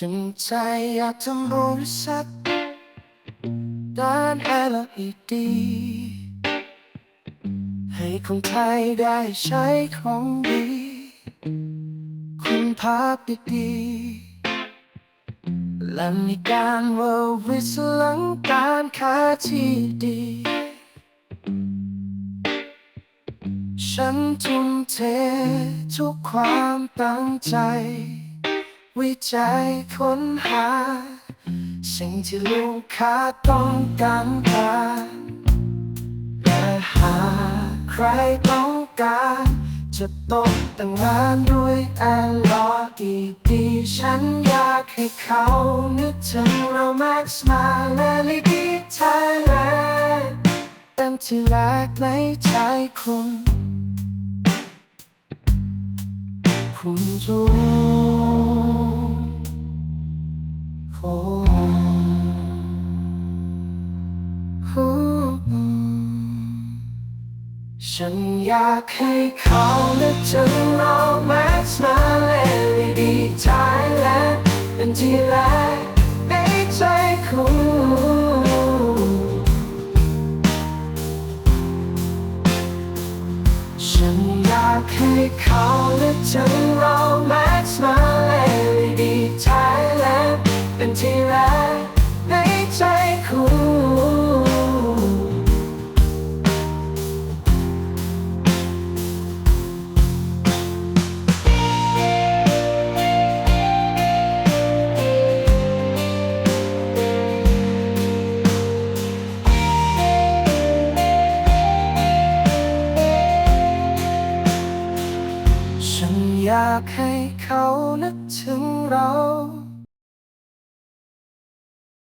ฉันใจอยากทำบริษัทด้าน LED ให้คนไทยได้ใช้ของดี คุณภาพดีๆและมีการเวิร์วิสลังการค้าที่ดี ฉันทุ่มเททุกความตั้งใจ วิจัยค้นหา สิ่งที่ลูกค้าต้องการการและหาใครต้องการ จะตกแต่งงานด้วยแอนลอดีดีฉันอยากให้เขานึกถึงเราแม็กซ์มาและลีดีไทยแลนด์เต็มที่แรกในใจคุณคุณรู้ ฉันอยากให้เขานึกถึงเราแม็กซ์มาเลดีไทยแลนด์เป็นที่แรกในใจคุณฉันอยากให้เขานึกถึงเราแม็กซ์มา ฉันอยากให้เขานึกถึงเรา